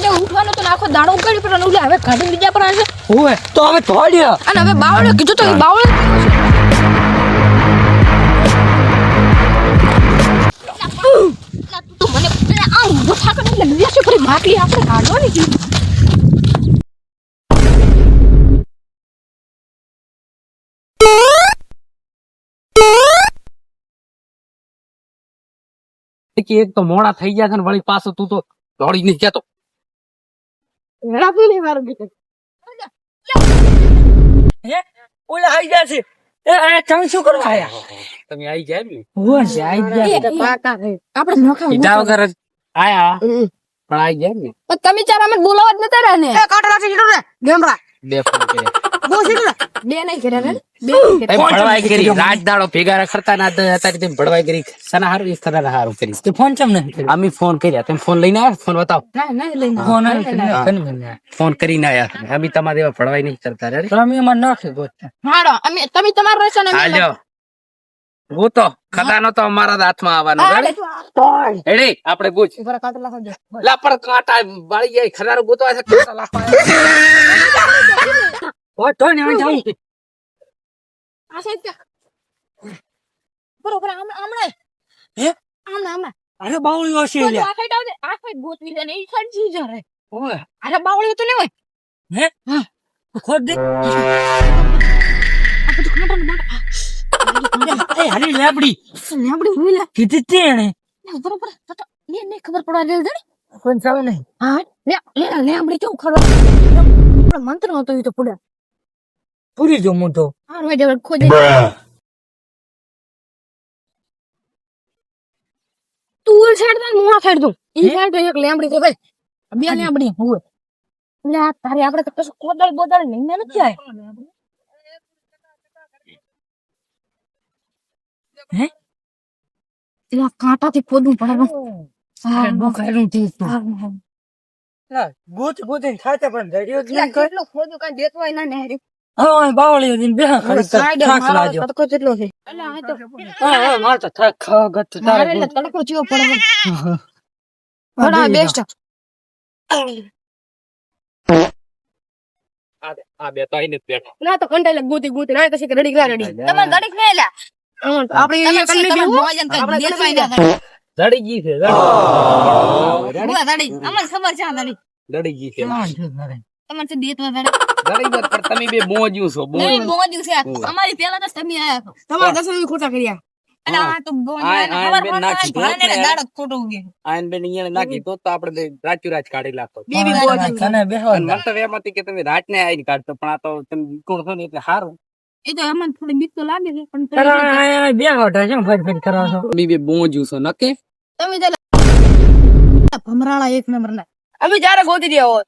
આજે ઉઠવાનું તો આખો દાડો ઉગાડી પણ ઓલા હવે ઘરે બીજા પર આવશે ઓય તો હવે થોડ્યો અને હવે બાવળે કીધું તો એ બાવળે જ કર્યું છે. લા, તું તો મને પેલા આમ ગોઠા કરીને એટલે બેસી ફરી માટલી આપણે કાઢવાની છે. કે એક તો મોડા થઈ ગયા છે ને વળી પાછો તું તો દોડી નહીં જતો વેળા પી નહીં મારું કીધું. ઓલા આઈ ગયા છે. એ આ તમે શું કરવા આયા? તમે આઈ ગયા ને? હું છે આઈ એ, એ, આપણે નોખા કીધા વગર જ આયા. પણ આઈ ગયા ને? પણ તમે ચાર અમે બોલાવા જ નતા રહ્યા ને? એ કાટો રાખી દીધો ને. ગેમરા બે ફોન કર્યા. બે નહીં કર્યા કરી રાત દાડો ભેગા રખડતા ના હતા તેમ ભડવાઈ કરી સના હારું? ઈ સના હારું કરી? તે ફોન ચમ નહીં અમે ફોન કર્યા. તમે ફોન લઈને આવ્યા? ફોન બતાવો. ના ના લઈને ફોન. ફોન કરીને આયા અમે તમારે એવા ભડવાઈ નહીં કરતા રે નાખી હાડો અમે તમે તમારું રહેશો ને અમે હાલ્યો ગોતો ખદાનો તો અમારા હાથમાં આવવાનો? રેડી? આપણે પૂછ ઉપર કાંટો લાખો લા પણ કાંટા બાળી જાય. ખદાનો ગોતો છે કાંટા ઓ તો ને જાઉં આ સાઈડ. બરોબર આમ આમણે હે? આમણે આમણે અરે બાવળીઓ છે જો આ સાઈડ આવજે. આ સાઈડ ગોતવી છે ને ઈ સાઈડ જી જા રે. ઓય. અરે બાવળી તો નહીં હોય ખોદ દે. આ બધું કાંટાનું માટે એ હાલી લેબડી. લેબડી હોય લે. કીધી તે એને. બરોબર તો ને ને ખબર પડવા દે જણ કોણ ચાલે નહીં. હા લે લે લેબડી કેવું આપણો મંત્ર હતો ઈ તો પૂડા. પૂરી જો ખોજે તું. ઉલ સાઈડ દે હું આ સાઈડ દઉં. ઈ સાઈડ એક લેમડી છે ભાઈ બે લેમડી હોય. લે તારે આપણે તો કશું કોદળ બોદળ નહીં ને નથી આય. હે? એટલે કાંટાથી ખોદવું પડે. હા, હા, હા. ગોત ગોત ખાતે પણ ધર્યો જ લે, કેટલું ખોદું કાંઈ દેતો હોય ના ને. હા બાવળી દિન બે થાક લાજો તડકો કેટલો છે. અલા આ તો હા હા માર તો થાક ખા ગત તારે એટલે તડકો ચિયો પડે. હા, બેસ્ટ. આ બે તો આઈને ના તો કંટાળે ગોતી ગોતી. ના કશી રડી ગયા રડી. તમે ગડીક ને એલા આપણે અહીંયા કરી લીધી હો. આપણે કરી લીધી. ગઈ છે જડી. બુઆ અમને ખબર છે આ દડી ગઈ છે. તમને છે દેત જડી ગઈ પણ તમે બે મોજ્યું છો નહીં મોજ બોજ છે. અમારી પહેલા તો તમે આયા છો. તમારા દસ મિનિટ ખોટા કર્યા. એટલે આ તો નાખી તો તો આપણે રાચુ રાચ કાઢી લાગતો બે બે હા, બોજ તને બેહવા અને દે. મને તો એમ હતી કે તમે રાત ને આવીને કાઢતો પણ આ તો તમે વિકોણ છો ને એટલે સારું એ તો અમને થોડી બીક તો લાગે છે પણ બે હોટા છે ફરી ફરી કરવા છો. તમે બે છો નકે તમે તો ભમરાળા એક નંબર ના અમે જયારે ગોતી રહ્યા હોત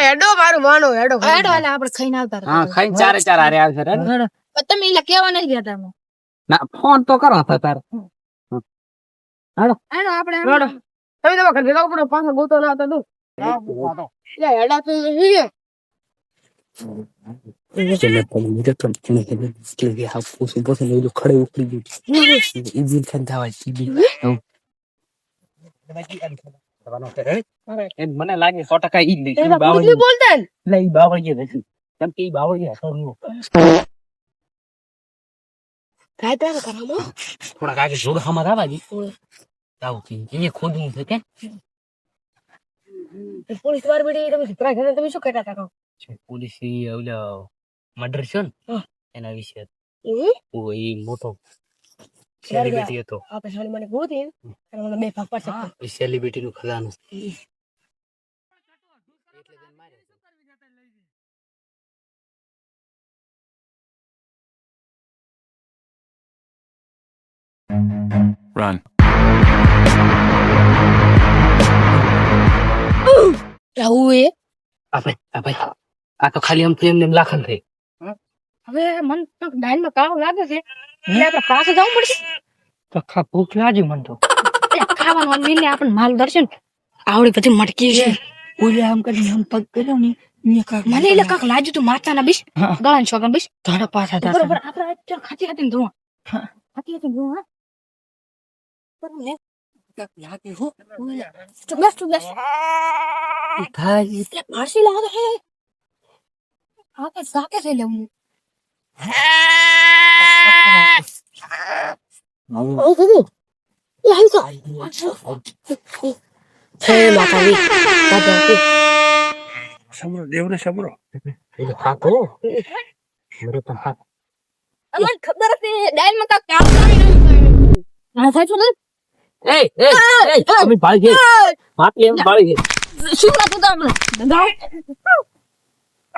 હેડો મારું માનો હેડો હેડો એટલે આપણે ખાઈને આવતા હા રહો ખાઈ ચારે ચાર હારે આવશે રે હેડો. પણ તમે એટલે કેવા નથી ગયા તમે ના ફોન તો કરો તો તારે હેડો આપણે હેડો તમે તો ઘરે જવું પડે પાછો ગોતો ના હતો તું એટલે હેડા તો જોઈએ મને લાગે સો ટકા ઈ જ લઈશ. ઈ એલા બાવળિયું. કેટલી બોલતા ને? ઈ બાવળિયું લઈશ. કેમ કે ઈ બાવળિયું હસવાનું. છે કે? પોલીસ વાર બેડી તમે સુતરા ઘરે તમે શું કહેતા હતા પોલીસ ઓલા મર્ડર છે ને એના વિશે. મોટો. સેલિબ્રિટી હતો. આપણે સાલી મને ગોતી અને મને બે ભાગ પાડશે. એ સેલિબ્રિટી નું ખજાનું Run. આવું એ? આપણે ભાઈ આ ભાઈ આ તો ખાલી આમ એમને એમ લાખન થઈ. હવે મન તો ડાયનમાં કાળો લાગે છે એટલે આપણે પાસે જવું પડશે તો ખા ભૂખ લાગી મને તો એટલે ખાવાનું અને મિલને આપણને માલ દર્શન આવડી બધી મટકી છે ઓલે આમ કરીને આમ પગ કર્યો ને અહીંયા કાંઈક મને એટલે કાંક લાગ્યું તું માતાના બીસ હા. ગળાના છોકરા બીસ ધાડા પાછા થશે. બરોબર આપણે આ ચાલ ખાતી ખાતી ધોવા હા. ખાતી ખાતી ધોવા બરોબર ને કાંઈક લાગે હો. ચુપ બેસ ચુપ બેસ એ ભાઈ એટલે ફારસી લાગે હે હા કે સાકે છે લેવું ઓ ગગુ એ હાઈ તો હે માતાજી દાદા સમરો દેવને એટલે હાથ મરે પણ હાથ અમને ખબર હતી ડાયલમાં કામ કરી નહીં થાય છો ને શું લાગતું તા હમણાં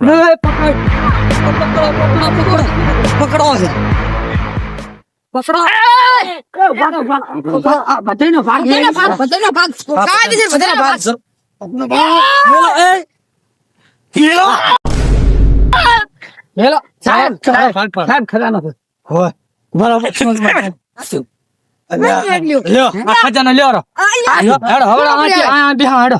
હાલો એ, પકડ પકડો પકડો પકડો પકડો છે પકડો આ બધાયનો ભાગ બધાનો ભાગ બધાનો ભાગ કાયદેસર બધાનો ભાગ મેલો, એ મેલો સાહેબ, સાહેબ ભાગ પર. સાહેબ ખજાનો છે હોય બરાબર સમજમાં મેલ્યો. લ્યો આ ખજાનો લ્યો રો લ્યો, હેડો હવે આથી આ બિહા હેડો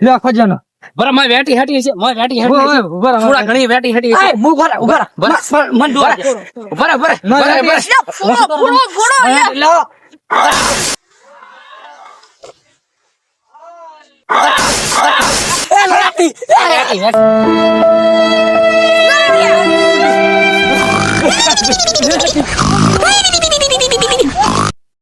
લ્યો ખજાનો બરા માં વેટી હટી છે માં વેટી હટી છે ઉભા થોડા ઘણી વેટી હટી છે મુ ઉભા ઉભા બસ મન જોવા ઉભા ઉભા બરા બરા ફોડો ફોડો ફોડો લો એ લાટી એ લાટી